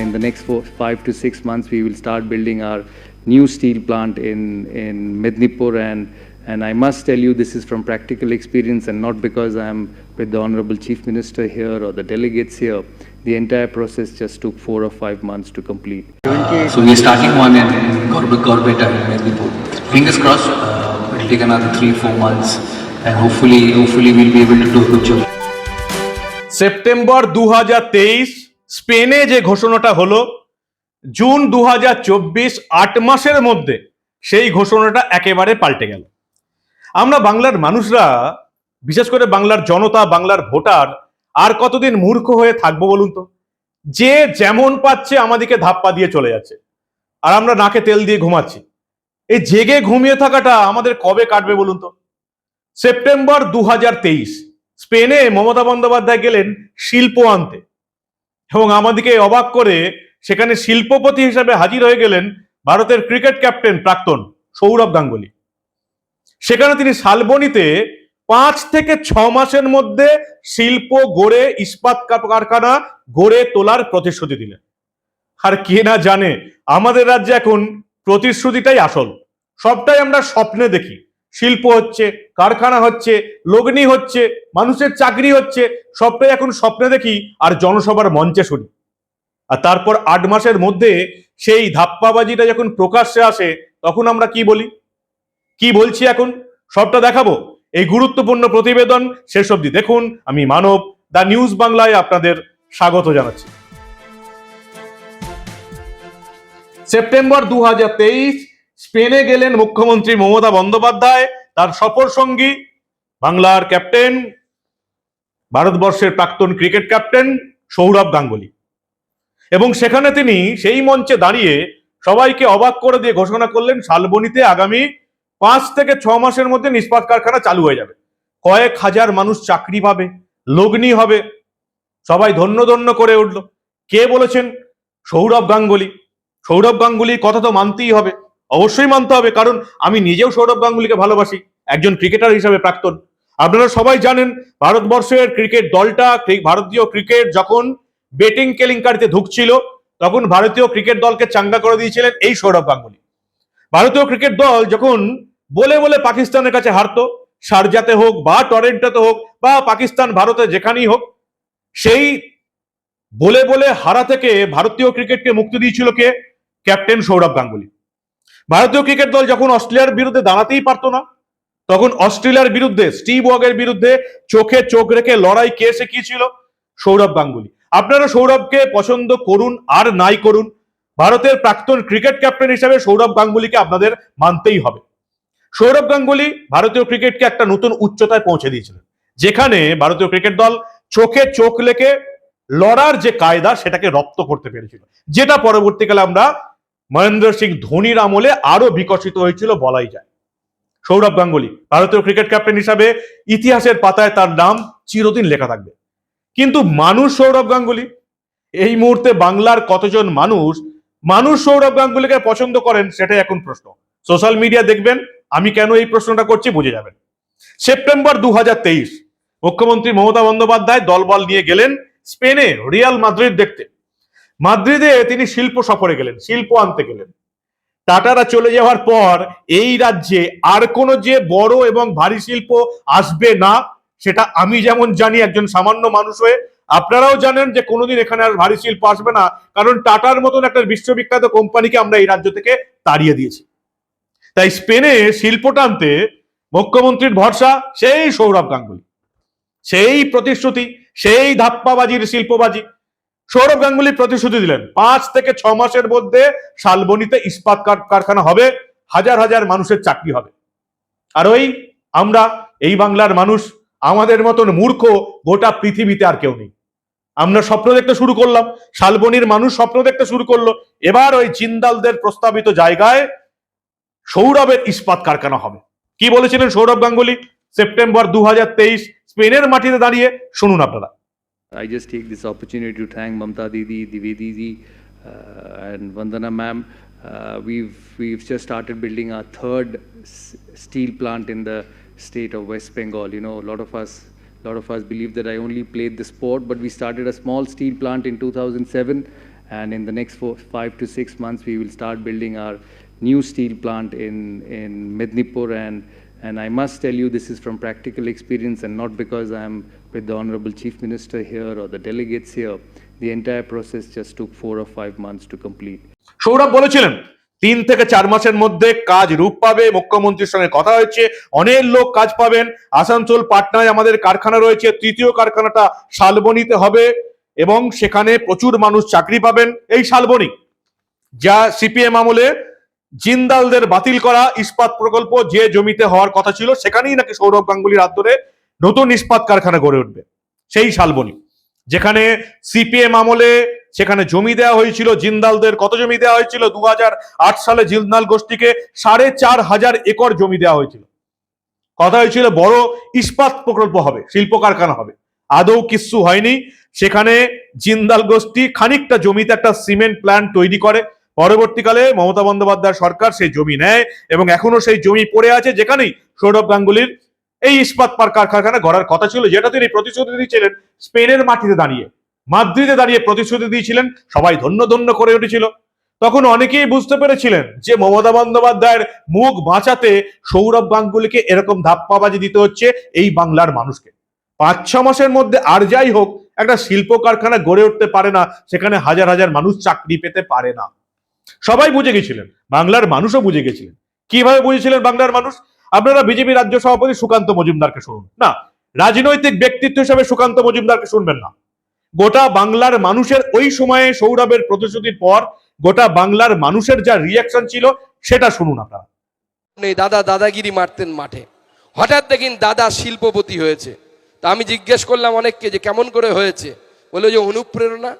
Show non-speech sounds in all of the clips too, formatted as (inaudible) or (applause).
in the next four, five to six months, we will start building our new steel plant in, in Mednipur. And, and I must tell you, this is from practical experience and not because I'm with the Honorable Chief Minister here or the delegates here. The entire process just took four or five months to complete. So we are starting one in Gorbe- Gorbeta in Medipur. Fingers crossed, uh, it'll take another three, four months, and hopefully, hopefully we'll be able to do a good job. September দু স্পেনে যে ঘোষণাটা হলো, June দু হাজার চব্বিশ, আট মাসের মধ্যে সেই ঘোষণাটা একেবারে পাল্টে গেল। আমরা বাংলার মানুষরা, বিশেষ করে বাংলার জনতা, বাংলার ভোটার, আর কতদিন মূর্খ হয়ে থাকব বলুন তো? যে যেমন পাচ্ছে আমাদেরকে ধাপ্পা দিয়ে চলে যাচ্ছে। আর আমরা নাকে তেল দিয়ে ঘুমাচ্ছি। এই জেগে ঘুমিয়ে থাকাটা আমাদের কবে কাটবে বলুন তো? সেপ্টেম্বর দু হাজার তেইশ, স্পেনে মমতা বন্দ্যোপাধ্যায় গেলেন শিল্প আনতে। এবং আমাদেরকে অবাক করে সেখানে শিল্পপতি হিসাবে হাজির হয়ে গেলেন ভারতের ক্রিকেট ক্যাপ্টেন প্রাক্তন সৌরভ গাঙ্গুলি। সেখানে তিনি শালবনিতে পাঁচ থেকে ছ মাসের মধ্যে শিল্প, গড়ে, ইস্পাত কার- কারখানা গড়ে তোলার প্রতিশ্রুতি দিলেন। আর কে না জানে, আমাদের রাজ্যে এখন প্রতিশ্রুতিটাই আসল। সবটাই আমরা স্বপ্নে দেখি। শিল্প হচ্ছে, কারখানা হচ্ছে, লগ্নি হচ্ছে, মানুষের চাকরি হচ্ছে, সবটাই এখন স্বপ্নে দেখি আর জনসভার মঞ্চে শুনি। আর তারপর আট মাসের মধ্যে সেই ধাপ্পাবাজিটা যখন প্রকাশ্যে আসে, তখন আমরা কি বলি? কি বলছি এখন? সবটা দেখাবো। এই গুরুত্বপূর্ণ প্রতিবেদন শেষ অবধি দেখুন। আমি মানব দা নিউজ বাংলায় আপনাদের স্বাগত জানাচ্ছি। সেপ্টেম্বর দু হাজার তেইশ স্পেনে গেলেন মুখ্যমন্ত্রী মমতা বন্দ্যোপাধ্যায়, তার সফর সঙ্গী বাংলার ক্যাপ্টেন, ভারতবর্ষের প্রাক্তন ক্রিকেট ক্যাপ্টেন সৌরভ গাঙ্গুলি। এবং সেখানে তিনি সেই মঞ্চে দাঁড়িয়ে সবাইকে অবাক করে দিয়ে ঘোষণা করলেন, শালবনিতে আগামী পাঁচ থেকে ছ মাসের মধ্যে নিষ্পাত কারখানা চালু হয়ে যাবে। কয়েক হাজার মানুষ চাকরি পাবে, লগ্নি হবে। সবাই ধন্য ধন্য করে উঠল। কে বলেছেন? সৌরভ গাঙ্গুলি। সৌরভ গাঙ্গুলির কথা তো মানতেই হবে। অবশ্যই মানতে হবে, কারণ আমি নিজেও সৌরভ গাঙ্গুলিকে ভালোবাসি, একজন ক্রিকেটার হিসাবে প্রাক্তন। আপনারা সবাই জানেন, ভারতবর্ষের ক্রিকেট দলটা ভারতীয় ক্রিকেট যখন বেটিং কেলেঙ্কারিতে ঢুকছিল, তখন ভারতীয় ক্রিকেট দলকে চাঙ্গা করে দিয়েছিলেন এই সৌরভ গাঙ্গুলি। ভারতীয় ক্রিকেট দল যখন বলে বলে পাকিস্তানের কাছে হারতো শারজাতে হোক বা টরেন্টোতে হোক বা পাকিস্তান, ভারতে যেখানেই হোক, সেই বলে বলে হারা থেকে ভারতীয় ক্রিকেটকে মুক্তি দিয়েছিল কে? ক্যাপ্টেন সৌরভ গাঙ্গুলি। ভারতীয় ক্রিকেট দল যখন অস্ট্রেলিয়ার বিরুদ্ধে দাঁড়াতেই পারতো না, তখন অস্ট্রেলিয়ার বিরুদ্ধে, স্টিভ ওয়াগের বিরুদ্ধে চোখে চোখ রেখে লড়াই কে শিখিয়েছিল? সৌরভ গাঙ্গুলি। আপনারা সৌরভকে পছন্দ করুন আর নাই করুন, ভারতের প্রাক্তন ক্রিকেট ক্যাপ্টেন হিসেবে সৌরভ গাঙ্গুলিকে আপনাদের মানতেই হবে। সৌরভ গাঙ্গুলি ভারতীয় ক্রিকেটকে একটা নতুন উচ্চতায় পৌঁছে দিয়েছিলেন, যেখানে ভারতীয় ক্রিকেট দল চোখে চোখ লেখে লড়ার যে কায়দা, সেটাকে রপ্ত করতে পেরেছিল, যেটা পরবর্তীকালে আমরা মহেন্দ্র সিং ধোনির আমলে আরও বিকশিত হয়েছিল বলাই যায়। সৌরভ গাঙ্গুলি, ভারতীয় ক্রিকেট ক্যাপ্টেন হিসাবে ইতিহাসের পাতায় তার নাম চিরদিন লেখা থাকবে। কিন্তু মানুষ সৌরভ গাঙ্গুলি? এই মুহূর্তে বাংলার কতজন মানুষ মানুষ সৌরভ গাঙ্গুলিকে পছন্দ করেন সেটাই এখন প্রশ্ন। সোশ্যাল মিডিয়া দেখবেন, আমি কেন এই প্রশ্নটা করছি বুঝে যাবেন। সেপ্টেম্বর দু হাজার তেইশ, মুখ্যমন্ত্রী মমতা বন্দ্যোপাধ্যায় দলবল নিয়ে গেলেন স্পেনে রিয়াল মাদ্রিদ দেখতে। মাদ্রিদে তিনি শিল্প সফরে গেলেন, শিল্প আনতে গেলেন। টাটারা চলে যাওয়ার পর এই রাজ্যে আর কোনো যে বড় এবং ভারী শিল্প আসবে না, সেটা আমি যেমন জানি একজন সামান্য মানুষ হয়ে, আপনারাও জানেন যে কোনোদিন এখানে আর ভারী শিল্প আসবে না, কারণ টাটার মতন একটা বিশ্ববিখ্যাত কোম্পানিকে আমরা এই রাজ্য থেকে তাড়িয়ে দিয়েছি। তাই স্পেনে শিল্প টানতে মুখ্যমন্ত্রীর ভরসা, সেই সৌরভ গাঙ্গুলি। সেই প্রতিশ্রুতি, সেই ধাপ্পাবাজির শিল্পবাজি সৌরভ গাঙ্গুলি প্রতিশ্রুতি দিলেন। পাঁচ থেকে ছ মাসের মধ্যে শালবনিতে ইস্পাত কারখানা হবে, হাজার হাজার মানুষের চাকরি হবে। আর ওই আমরা, এই বাংলার মানুষ, আমাদের মতন মূর্খ গোটা পৃথিবীতে আর কেউ নেই। আমরা স্বপ্ন দেখতে শুরু করলাম, শালবনির মানুষ স্বপ্ন দেখতে শুরু করল। এবার ওই জিন্দালদের প্রস্তাবিত জায়গায় সৌরভের ইস্পাত কারখানা হবে। কি বলেছিলেন সৌরভ গাঙ্গুলি? সেপ্টেম্বর দু হাজার তেইশ, স্পেনের মাটিতে দাঁড়িয়ে শুনুন আপনারা। I just take this opportunity to thank Mamta Didi, Divedi ji, uh, and Vandana ma'am. Uh, we've we've just started building our third steel plant in the state of West Bengal. You know, a lot of us, a lot of us believe that I only played the sport, but we started a small steel plant in 2007, And in the next four, five to six months, we will start building our new steel plant in, in Mednipur. And, and I must tell you, this is from practical experience and not because I'm with the Honorable Chief Minister here or the delegates here. The entire process just took four or five months to complete. Sourav বলেছিলেন তিন থেকে চার মাসের মধ্যে কাজ রূপ পাবে মুখ্যমন্ত্রীর সঙ্গে কথা হয়েছে অনেক লোক কাজ পাবেন আসানসোল পাটনায় আমাদের কারখানা রয়েছে তৃতীয় কারখানাটা শালবনিতে হবে এবং সেখানে প্রচুর মানুষ চাকরি পাবেন এই শালবনি যা সিপিএম আমলে জিন্দালদের বাতিল করা ইস্পাত প্রকল্প যে জমিতে হওয়ার কথা ছিল, সেখানেই নাকি সৌরভ গাঙ্গুলির হাত ধরে নতুন ইস্পাত কারখানা গড়ে উঠবে। সেই শালবনি, যেখানে সিপিএম আমলে সেখানে জমি দেওয়া হয়েছিল, জিন্দালদের কত জমি দেওয়া হয়েছিল? দু হাজার আট সালে জিন্দাল গোষ্ঠীকে সাড়ে চার হাজার একর জমি দেওয়া হয়েছিল। কথা হয়েছিল বড় ইস্পাত প্রকল্প হবে, শিল্প কারখানা হবে। আদৌ কিচ্ছু হয়নি। সেখানে জিন্দাল গোষ্ঠী খানিকটা জমিতে একটা সিমেন্ট প্ল্যান্ট তৈরি করে পরবর্তীকালে মমতা বন্দ্যোপাধ্যায় সরকার সেই জমি নেয় এবং এখনও সেই জমি পড়ে আছে যেখানেই সৌরভ গাঙ্গুলির এই ইস্পাত পার কারখানা গড়ার কথা ছিল, যেটা তিনি প্রতিশ্রুতি দিয়েছিলেন স্পেনের মাটিতে দাঁড়িয়ে। মাদ্রিদে দাঁড়িয়ে প্রতিশ্রুতি দিয়েছিলেন, সবাই ধন্য ধন্য করে উঠেছিল। তখন অনেকেই বুঝতে পেরেছিলেন যে মমতা বন্দ্যোপাধ্যায়ের মুখ বাঁচাতে সৌরভ গাঙ্গুলিকে এরকম ধাপ্পাবাজি দিতে হচ্ছে এই বাংলার মানুষকে। পাঁচ, ছ মাসের মধ্যে আর যাই হোক, একটা শিল্প কারখানা গড়ে উঠতে পারে না, সেখানে হাজার হাজার মানুষ চাকরি পেতে পারে না। সবাই বুঝে গেছিলেন, বাংলার মানুষও বুঝে গেছিলেন। কীভাবে বুঝেছিলেন বাংলার মানুষ? আপনারা বিজেপি রাজ্য সভাপতি সুকান্ত মজুমদারকে শুনুন। না, রাজনৈতিক ব্যক্তিত্ব হিসেবে সুকান্ত মজুমদারকে শুনবেন না। গোটা বাংলার মানুষের ওই সময়ে সৌরভের প্রতিশ্রুতির পর গোটা বাংলার মানুষের যা রিয়াকশন ছিল, সেটা শুনুন আপনারা। দাদা দাদাগিরি মারতেন মাঠে। হঠাৎ দেখিন দাদা শিল্পপতি হয়েছে। তা আমি জিজ্ঞেস করলাম অনেককে যে কেমন করে হয়েছে? বলল যে অনুপ্রেরণা।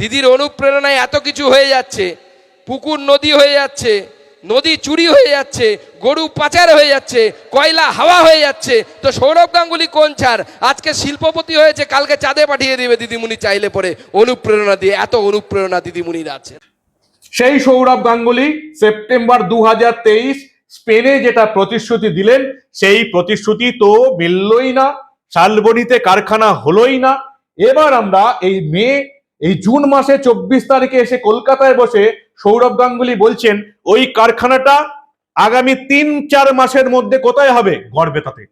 দিদির অনুপ্রেরণায় এত কিছু হয়ে যাচ্ছে। পুকুর নদী হয়ে যাচ্ছে, নদী চুরি হয়ে যাচ্ছে, গরু পাচার হয়ে যাচ্ছে, কয়লা হাওয়া হয়ে যাচ্ছে। তো সৌরভ গাঙ্গুলি কোন ছাড়? আজকে শিল্পপতি হয়েছে, কালকে চাঁদে পাঠিয়ে দিবে দিদিমণি চাইলে পরে। অনুপ্রেরণা দিয়ে, এত অনুপ্রেরণা দিদিমণির আছে। সেই সৌরভ গাঙ্গুলি সেপ্টেম্বর দু হাজার তেইশ স্পেনে যেটা প্রতিশ্রুতি দিলেন, সেই প্রতিশ্রুতি তো মিললই না, শালবনিতে কারখানা হলোই না। এবার আমরা এই মে এই জুন মাসে চব্বিশ তারিখে এসে কলকাতায় বসে সৌরভ গাঙ্গুলি বলছেন, ওই কারখানাটা আগামী তিন, চার মাসের মধ্যে কোথায় হবে? গড়বেতাতে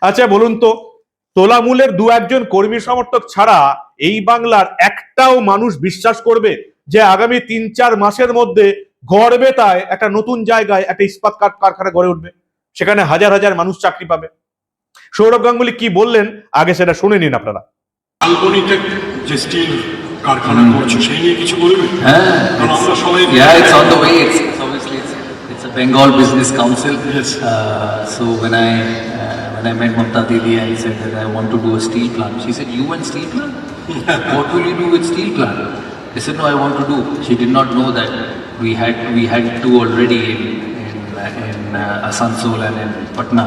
আচ্ছা বলুন তো, তোলামূলের দু একজন কর্মী সমর্থক ছাড়া এই বাংলার একটাও মানুষ বিশ্বাস করবে যে আগামী তিন, চার মাসের মধ্যে গড়বেতায় একটা নতুন জায়গায় একটা ইস্পাত কার- কারখানা গড়ে উঠবে। সেখানে হাজার হাজার মানুষ চাকরি পাবে। সৌরভ গাঙ্গুলি কি বললেন, আগে সেটা শুনে নিন আপনারা। যে স্টিল কারখানা করছো সেই নিয়ে কিছু বলবে হ্যাঁ কারণ আমরা সবাই Yeah, it's on the way. It's, it's obviously it's, it's a Bengal Business Council. Yes. Uh, so when I uh, when I met Mamta Didi and said that I want to do a steel plant, she said, "You want steel plant? (laughs) what will you do with steel plant?" I said, "No, I want to do." She did not know that we had we had two already in in, uh, in uh, Asansol and in Patna.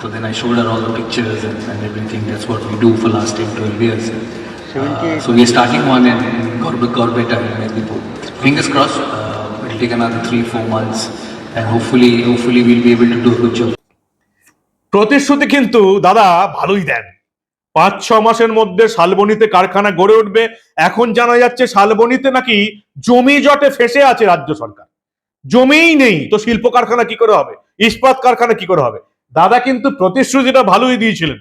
So then I showed her all the pictures and, and everything. That's what we do for last 10, 12 years. Uh, so we are starting one in, in Gorbe, Gorbeta in Medipur. Fingers crossed, uh, it'll take another three, four months, and hopefully, hopefully we'll be able to do a good job. প্রতিশ্রুতি কিন্তু দাদা ভালোই দেন। পাঁচ ছ মাসের মধ্যে শালবনিতে কারখানা গড়ে উঠবে। এখন জানা যাচ্ছে শালবনিতে নাকি জমি জটে ফেসে আছে রাজ্য সরকার। জমিই নেই তো শিল্প কারখানা কি করে হবে? ইস্পাত কারখানা কি করে হবে? দাদা কিন্তু প্রতিশ্রুতিটা ভালোই দিয়েছিলেন।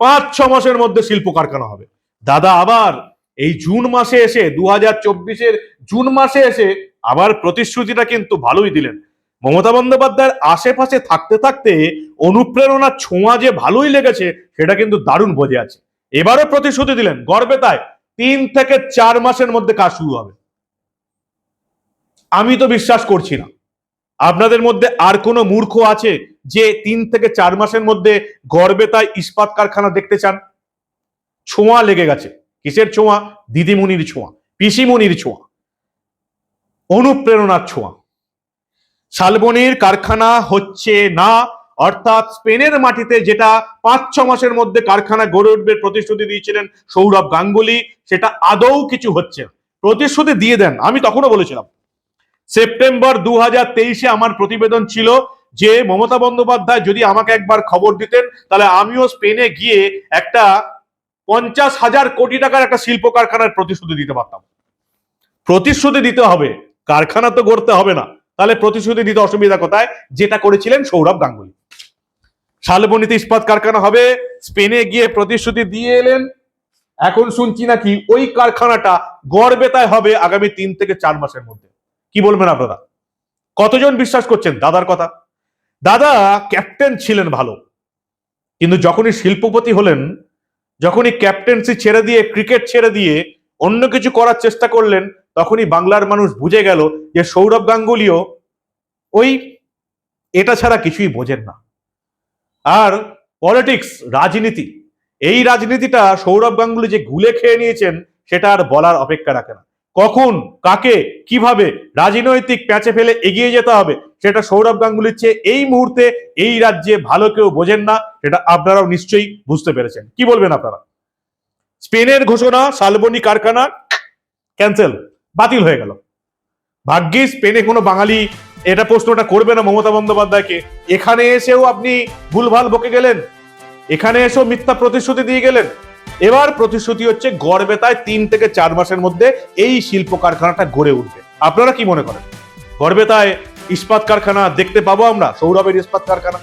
পাঁচ ছ মাসের মধ্যে শিল্প কারখানা হবে। দাদা আবার এই জুন মাসে এসে দু হাজার চব্বিশের জুন মাসে এসে আবার প্রতিশ্রুতিটা কিন্তু ভালোই দিলেন। মমতা বন্দ্যোপাধ্যায়ের আশেপাশে থাকতে থাকতে অনুপ্রেরণার ছোঁয়া যে ভালোই লেগেছে, সেটা কিন্তু দারুণ বোঝে আছে। এবারও প্রতিশ্রুতি দিলেন, গর্বে তাই, তিন থেকে চার মাসের মধ্যে কাজ শুরু হবে। আমি তো বিশ্বাস করছি না। আপনাদের মধ্যে আর কোনো মূর্খ আছে যে তিন থেকে চার মাসের মধ্যে গর্বে তাই ইস্পাত কারখানা দেখতে চান? ছোঁয়া লেগে গেছে। কিসের ছোঁয়া? দিদিমণির ছোঁয়া, পিসিমণির ছোঁয়া, অনুপ্রেরণার ছোঁয়া। শালবনির কারখানা হচ্ছে না, অর্থাৎ স্পেনের মাটিতে যেটা পাঁচ, ছ মাসের মধ্যে কারখানা গড়ে উঠবে, প্রতিশ্রুতি দিয়েছিলেন সৌরভ গাঙ্গুলি, সেটা আদৌ কিছু হচ্ছে প্রতিশ্রুতি দিয়ে দেন, আমি তখনও বলেছিলাম। সেপ্টেম্বর দু হাজার তেইশে আমার প্রতিবেদন ছিল যে, মমতা বন্দ্যোপাধ্যায় যদি আমাকে একবার খবর দিতেন, তাহলে আমিও স্পেনে গিয়ে একটা পঞ্চাশ হাজার কোটি টাকার একটা শিল্প কারখানার প্রতিশ্রুতি দিতে পারতাম। প্রতিশ্রুতি দিতে হবে। কারখানা তো গড়তে হবে না। তাহলে প্রতিশ্রুতি দিতে অসুবিধা কোথায়? যেটা করেছিলেন সৌরভ গাঙ্গুলি। শালবনীতে ইস্পাত কারখানা হবে। স্পেনে গিয়ে প্রতিশ্রুতি দিয়ে এলেন। এখন শুনছি নাকি ওই কারখানাটা গড়বেতায় হবে আগামী তিন থেকে চার মাসের মধ্যে। কি বলবেন আপনারা? কতজন বিশ্বাস করছেন? দাদার কথা। দাদা ক্যাপ্টেন ছিলেন ভালো। কিন্তু যখনই শিল্পপতি হলেন যখনই ক্যাপ্টেন্সি ছেড়ে দিয়ে ক্রিকেট ছেড়ে দিয়ে অন্য কিছু করার চেষ্টা করলেন, তখনই বাংলার মানুষ বুঝে গেল যে সৌরভ গাঙ্গুলিও ওই এটা ছাড়া কিছুই বোঝেন না। আর পলিটিক্স রাজনীতি, এই রাজনীতিটা সৌরভ গাঙ্গুলি যে গুলে খেয়ে নিয়েছেন, সেটা আর বলার অপেক্ষা রাখে না। কখন, কাকে, কীভাবে রাজনৈতিক প্যাঁচে ফেলে এগিয়ে যেতে হবে সেটা সৌরভ গাঙ্গুলির চেয়ে এই মুহূর্তে এই রাজ্যে ভালো কেউ বোঝেন না, সেটা আপনারাও নিশ্চয়ই বুঝতে পেরেছেন। কি বলবেন আপনারা? স্পেনের ঘোষণা, শালবনী কারখানা, ক্যান্সেল, বাতিল হয়ে গেল। ভাগ্যে স্পেনে কোনো বাঙালি এটা প্রশ্নটা করবে না মমতা বন্দ্যোপাধ্যায়কে। এখানে এসেও আপনি ভুলভাল বকে গেলেন। এখানে এসেও মিথ্যা প্রতিশ্রুতি দিয়ে গেলেন। এবার প্রতিশ্রুতি হচ্ছে গড়বেতায় তিন থেকে চার মাসের মধ্যে এই শিল্প কারখানাটা গড়ে উঠবে। আপনারা কি মনে করেন? গড়বেতায় ইস্পাত কারখানা দেখতে পাবো আমরা, সৌরভের ইস্পাত কারখানা।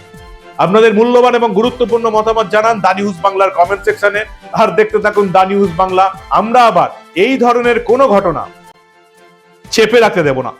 আপনাদের মূল্যবান এবং গুরুত্বপূর্ণ মতামত জানান দা নিউজ বাংলার কমেন্ট সেকশনে আর দেখতে থাকুন দা নিউজ বাংলা, আমরা আবার এই ধরনের কোনো ঘটনা চেপে রাখতে দেব না।